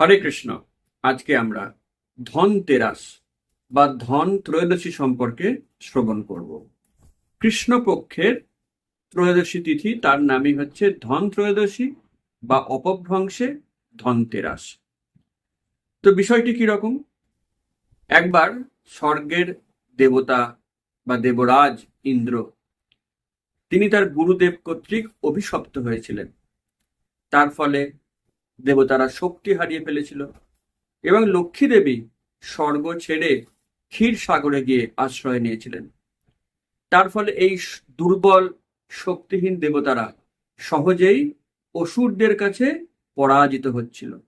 হরে কৃষ্ণ। আজকে আমরা ধনতেরাস বা ধন ত্রয়োদশী সম্পর্কে শ্রবণ করব। কৃষ্ণপক্ষের ত্রয়োদশী তিথি, তার নামই হচ্ছে ধন ত্রয়োদশী বা অপভ্রংশে ধনতেরাস তো বিষয়টি কি রকম? একবার স্বর্গের দেবতা বা দেবরাজ ইন্দ্র, তিনি তার গুরুদেব কর্তৃক অভিশপ্ত হয়েছিলেন। তার ফলে দেবতারা শক্তি হারিয়ে ফেলেছিল এবং লক্ষ্মী দেবী স্বর্গ ছেড়ে ক্ষীর সাগরে গিয়ে আশ্রয় নিয়েছিলেন। তার ফলে এই দুর্বল, শক্তিহীন দেবতারা সহজেই অসুরদের কাছে পরাজিত হচ্ছিল।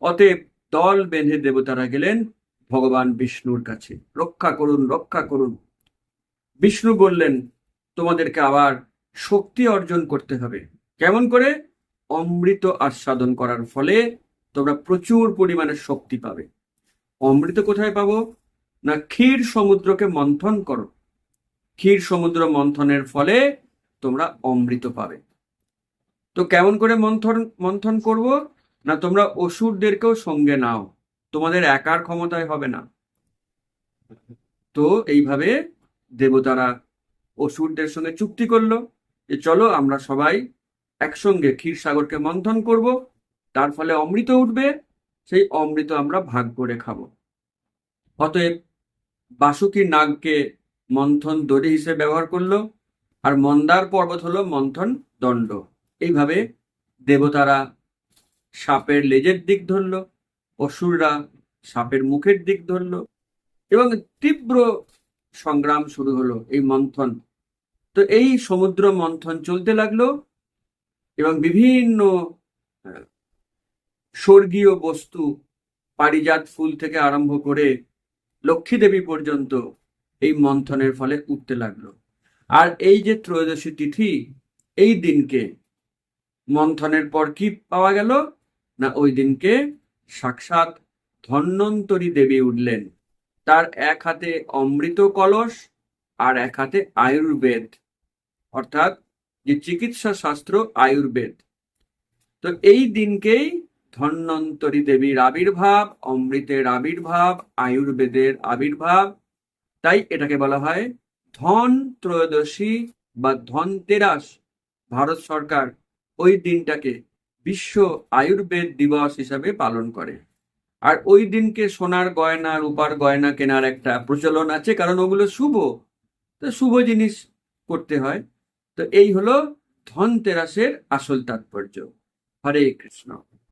অতএব দল বেঁধে দেবতারা গেলেন ভগবান বিষ্ণুর কাছে। রক্ষা করুন রক্ষা করুন। বিষ্ণু বললেন, তোমাদেরকে আবার শক্তি অর্জন করতে হবে। কেমন করে? অমৃত আস্বাদন করার ফলে তোমরা প্রচুর পরিমাণে শক্তি পাবে। অমৃত কোথায় পাবো? না ক্ষীর সমুদ্রকে মন্থন করো। ক্ষীর সমুদ্র মন্থনের ফলে তোমরা অমৃত পাবে। তো কেমন করে মন্থন মন্থন করব? না তোমরা অসুরদেরকেও সঙ্গে নাও। তোমাদের একার ক্ষমতায় হবে না। তো এইভাবে দেবতারা অসুরদের সঙ্গে চুক্তি করল। যে চলো আমরা সবাই একসঙ্গে ক্ষীরসাগরকে মন্থন করব, তার ফলে অমৃত উঠবে, সেই অমৃত আমরা ভাগ করে খাব। অতএব বাসুকি নাগকে মন্থন দড়ি হিসেবে ব্যবহার করল, আর মন্দার পর্বত হলো মন্থন দণ্ড। এইভাবে দেবতারা সাপের লেজের দিক ধরলো, অসুররা সাপের মুখের দিক ধরলো, এবং তীব্র সংগ্রাম শুরু হলো এই মন্থন। তো এই সমুদ্র মন্থন চলতে লাগল এবং বিভিন্ন স্বর্গীয় বস্তু, পারিজাত ফুল থেকে আরম্ভ করে লক্ষ্মী দেবী পর্যন্ত এই মন্থনের ফলে উঠতে লাগল। আর এই যে ত্রয়োদশী তিথি, এই দিনকে মন্থনের পর কি পাওয়া গেল? না, ওই দিনকে সাক্ষাৎ ধন্বন্তরী দেবী উঠলেন। তার এক হাতে অমৃত কলস আর এক হাতে আয়ুর্বেদ। অর্থাৎ যে চিকিৎসা শাস্ত্র আয়ুর্বেদ। তো এই দিনকেই ধন্বন্তরী দেবীর আবির্ভাব, অমৃতের আবির্ভাব, আয়ুর্বেদের আবির্ভাব, তাই এটাকে বলা হয় ধন ত্রয়োদশী বা ধনতেরাস ভারত সরকার ওই দিনটাকে বিশ্ব আয়ুর্বেদ দিবস হিসাবে পালন করে। আর ওই দিনকে সোনার গয়না, রূপার গয়না কেনার একটা প্রচলন আছে, কারণ ওগুলো শুভ। তো শুভ জিনিস করতে হয়। তো এই হলো ধনতেরাসের আসল তাৎপর্য। হরে কৃষ্ণ।